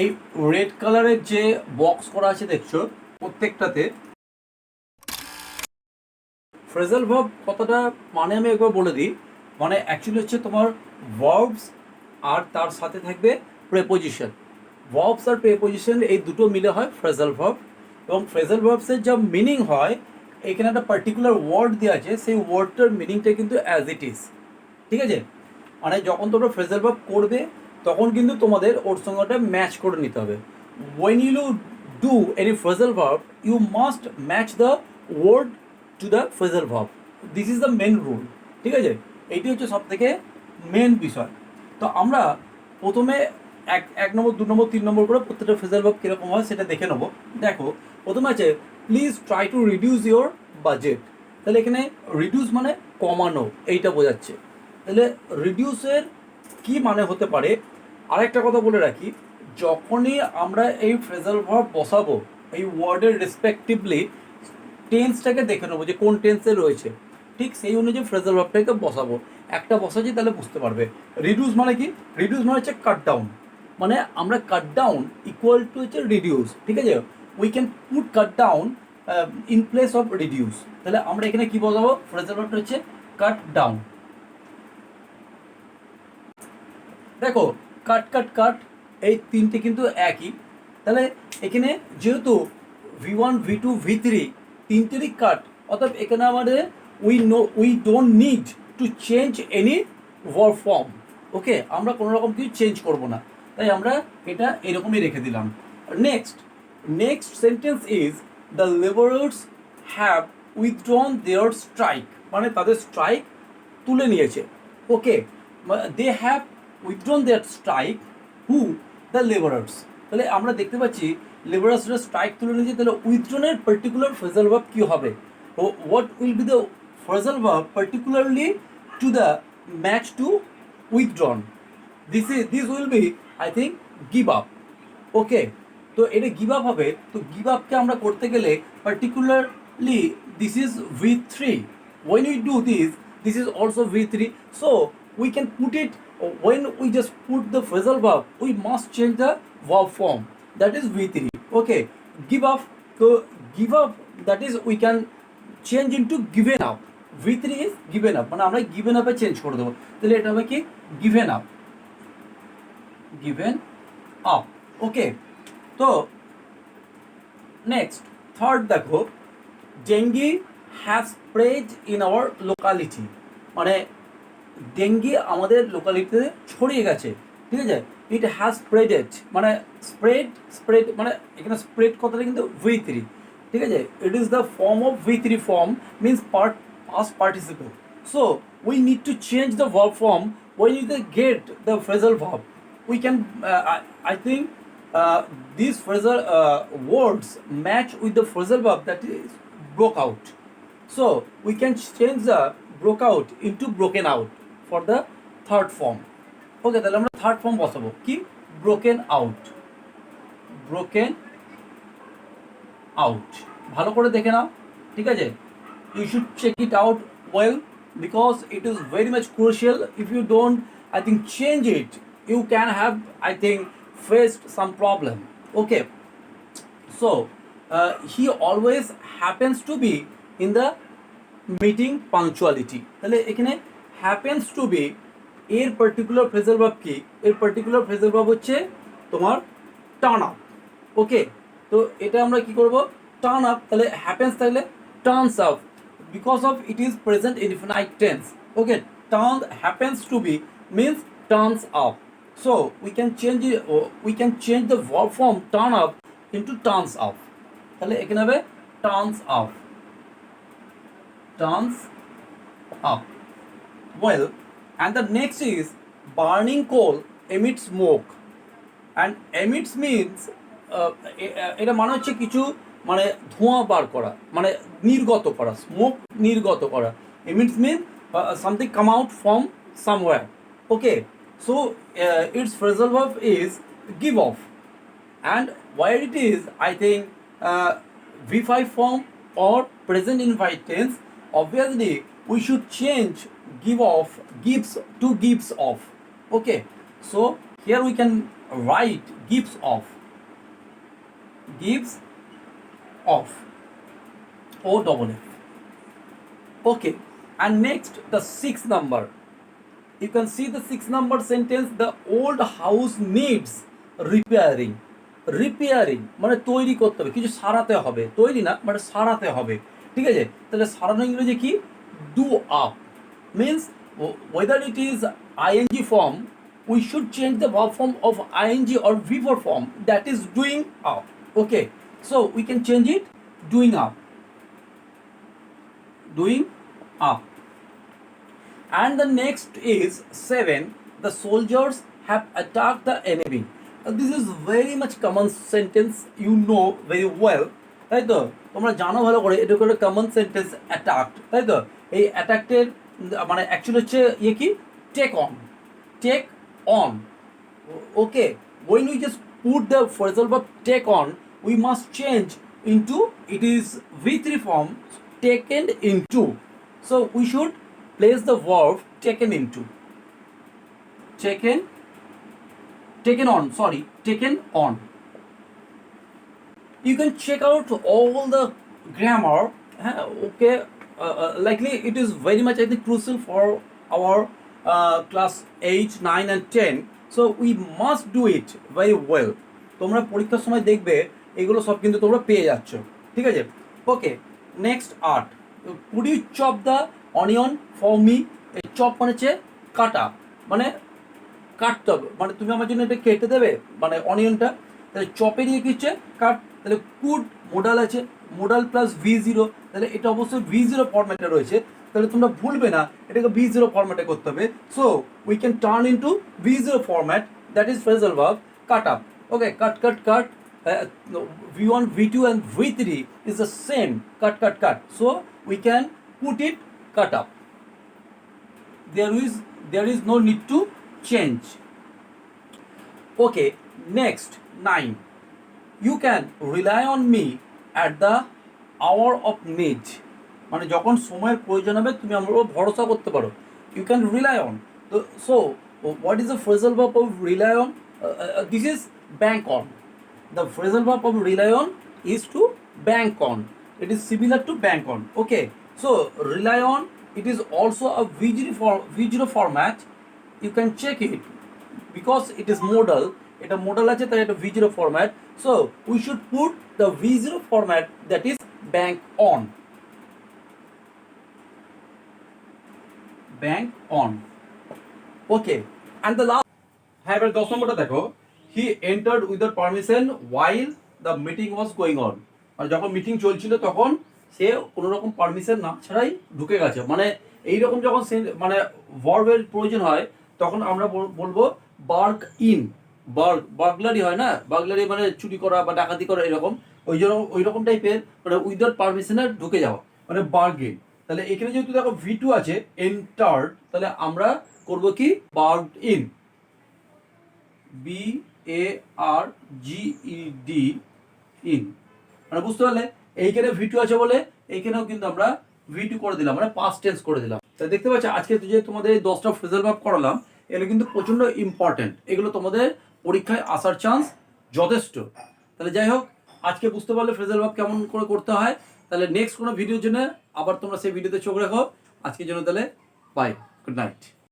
এই রেড কালারের যে বক্স করা আছে দেখছ, প্রত্যেকটাতে ফ্রেজাল ভার্ব কথাটা মানে আমি একবার বলে দিই। মানে অ্যাকচুয়ালি হচ্ছে তোমার ভার্বস আর তার সাথে থাকবে প্রেপোজিশন ভার্বস আর প্রেপোজিশন এই দুটো মিলে হয় ফ্রেজাল ভার্ব এবং ফ্রেজাল ভার্বসের যা মিনিং হয়, এখানে একটা পার্টিকুলার ওয়ার্ড দেওয়া আছে, সেই ওয়ার্ডটার মিনিংটা কিন্তু অ্যাজ ইট ইজ ঠিক আছে? মানে যখন তোমরা ফ্রেজাল ভার্ব করবে তখন কিন্তু তোমাদের ওর সঙ্গে ওটা ম্যাচ করে নিতে হবে। When you do any phrasal verb you must match the word to the phrasal verb this is the main rule ঠিক আছে? এইটি হচ্ছে সব থেকে মেন বিষয়। তো আমরা প্রথমে এক এক নম্বর, দু নম্বর, তিন নম্বর করে প্রত্যেকটা ফ্রেজাল ভার্ব কীরকম হয় সেটা দেখে নেব। দেখো, প্রথমে আছে please try to reduce your budget তাহলে এখানে রিডিউস মানে কমানো, এইটা বোঝাচ্ছে। তাহলে রিডিউসের কি মানে হতে পারে? আরেকটা কথা বলে রাখি, যখনই আমরা এই ফ্রেজাল ভার্ব বসাবো, এই ওয়ার্ডের রেসপেক্টিভলি টেন্সটাকে দেখে নেব যে কোন টেন্সে রয়েছে। ঠিক সেই অনুযায়ী ফ্রেজাল ভার্বটাকে বসাবো। একটা বসাচ্ছি তাহলে বুঝতে পারবে। রিডিউস মানে কি? রিডিউস মানে হচ্ছে কাট ডাউন মানে আমরা কাট ডাউন ইকুয়াল টু হচ্ছে রিডিউস ঠিক আছে? We can put cut down in place of reduce তাহলে আমরা এখানে কি বসাবো? ফ্রেজাল ভার্বটা হচ্ছে কাট ডাউন দেখো কাট কাট কাট এই তিনটে কিন্তু একই। তাহলে এখানে যেহেতু V one V two V three তিনটেরই cut অর্থাৎ এখানে আমাদের we know we don't need to change any verb form okay আমরা কোনো রকম কিছু চেঞ্জ করব না। তাই আমরা এটা এরকমই রেখে দিলাম। Next next sentence is the labourers have withdrawn their strike মানে তাদের স্ট্রাইক তুলে নিয়েছে okay they have withdrawn their strike who the labourers তাহলে আমরা দেখতে পাচ্ছি লেবারার্সরা স্ট্রাইক তুলে নিয়েছে, তাহলে উইথড্রনের পার্টিকুলার ফ্রেজাল ভার্ব কী হবে? ও what will be the phrasal verb particularly to the match to withdrawn this is this will be I think give up okay তো এটা গিভ আপ হবে। তো গিভ আপকে আমরা করতে গেলে particularly this is V three when do this this is is also v3 so, we can put it when we just put the phrasal verb we must change the verb form that is v3 okay give up so give up that is we can change into given up v3 is given up মানে আমরা given up এ change করে দেবো তাহলে এটা হবে কি given up given up okay তো next third দেখো dengue has spread in our locality মানে ডেঙ্গি আমাদের লোকালিটিতে ছড়িয়ে গেছে ঠিক আছে? ইট হ্যাজ স্প্রেডেড মানে স্প্রেড স্প্রেড মানে এখানে স্প্রেড কথাটা কিন্তু ভি থ্রি ঠিক আছে? It is the form of V three form means part past participle so we need to change the verb form we need to get the phrasal verb we can uh, I, I think uh, these phrasal uh, words match with the phrasal verb that is broke out. So we can change the broke for the third form okay তাহলে আমরা third form বসাবো কি broken out broken out ভালো করে দেখে নাও ঠিক আছে you should check it out well because it is very much crucial if you don't I think change it can have i think faced some problem okay so uh, he always happens to be in the meeting punctuality তাহলে এখানে happens to be এর particular phrasal verb কি? এর particular phrasal ভাব হচ্ছে তোমার turn up okay তো এটা আমরা কি করব? টার্ন আপ তাহলে হ্যাপেন্স থাকলে turns up because of it is present infinite tense okay turn happens to be up. So we can change it uh, we can change the verb form turn up into turns up. তাহলে এখানে হবে turns up. Turns up. Well and the next is burning coal emits smoke and emits means uh, এটা মানে হচ্ছে কিছু মানে ধোঁয়া বার করা মানে নির্গত করা স্মোক নির্গত করা emits mean something come out from somewhere uh, its phrasal verb is give off and where it is i think uh, v5 form or present infinite tense obviously we should change give off gives to gives off okay so here we can write gives off gives off o double f okay and next the sixth number you can see the six number sentence the old house needs repairing repairing মানে তৈরি করতে হবে কিছু সারাতে হবে তৈরি না মানে সারাতে হবে ঠিক আছে তাহলে সারানো ইংরেজি কি do up. Means whether it is ing form we should change the verb form of ing or v form that is doing up. Okay so we can change it doing up. Doing up. And the next is 7 the soldiers have attacked the enemy. This is very much common sentence you know very well. তাই তো তোমরা জানো ভালো করে এটা করে common sentence attack তাই তো এই অ্যাটাকটের মানে অ্যাকচুয়ালি হচ্ছে ইয়ে কি? Take on take on okay when we just put the for example take on we must change into it is V three form take and to so we should place the verb taken in to taken take on sorry take on you can check out all the grammar huh, okay? Uh, uh, likely it is very much i think crucial for our uh, class 8 9 and 10 so we must do it very well. তোমরা পরীক্ষার সময় দেখবে এগুলো সব কিন্তু তোমরা পেয়ে যাচ্ছ। ঠিক আছে? Okay next eight could you chop the onion for me chop মানে হচ্ছে কাটা। মানে কাটতে হবে। মানে তুমি আমার জন্য এটা কেটে দেবে মানে অনিয়নটা তাহলে চপে দিয়ে কি হচ্ছে? কাট তাহলে কুড মোডাল আছে মোডাল প্লাস ভি জিরো তাহলে এটা অবশ্যই ভি জিরো ফরম্যাটে রয়েছে। তাহলে তোমরা ভুলবে না, এটাকে ভি জিরো ফরম্যাটে করতে হবে। So we can turn into V zero format that is phrasal verb cut up okay cut cut cut V one V two and V three is the same cut cut cut so we can put it cut up there is there is no need to change. Okay, next 9 you can rely on me at the hour of need মানে যখন সময়ের প্রয়োজন হবে, তুমি আমার উপর ভরসা করতে পারো। ইউ ক্যান রিলাই অন তো so what is the phrasal verb of rely on this is bank on the phrasal verb of rely on is to bank on it is similar to bank on okay so rely on it is also a V zero for V zero format you can check it because it is modal এটা modal আছে, তাই এটা v0 format. So, we should put the v0 format that is bank on bank on okay and the last হ্যাঁ এবার দশ নম্বরটা দেখো। He entered without permission while the meeting was going on মানে যখন মিটিং চলছিল তখন সে কোনো রকম পারমিশন না ছাড়াই ঢুকে গেছে। মানে এইরকম যখন মানে ভার্বের প্রয়োজন হয়, তখন আমরা বলব বার্ক ইন বার্গ বার্গলারি হয় না? বার্গলারি মানে চুরি করা বা ডাকাতি করা এরকম। ওই জন্য ওই রকম টাইপের মানে উইদাউট পারমিশনে ঢুকে যাওয়া। মানে বার্গেন তাহলে এখানে যেহেতু দেখো ভি টু আছে তাহলে আমরা করব কি? Barge in B A R G E D in মানে বুঝতে পারলে? এইখানে ভি টু আছে বলে এইখানেও কিন্তু আমরা ভি টু করে দিলাম মানে পাস্ট টেন্স করে দিলাম। তা দেখতে পাচ্ছ, আজকে যে তোমাদের এই দশটা ফ্রেজাল ভাব করালাম, এগুলো কিন্তু প্রচণ্ড ইম্পর্টেন্ট এগুলো তোমাদের পরীক্ষায় আসার চান্স যথেষ্ট। তাহলে যাই হোক, আজকে বুঝতে পারলে ফ্রেজাল ভাব কেমন করে করতে হয়। তাহলে নেক্সট কোনো ভিডিওর জন্য আবার তোমরা সেই ভিডিওতে চোখ রাখো। আজকের জন্য তাহলে বাই গুড নাইট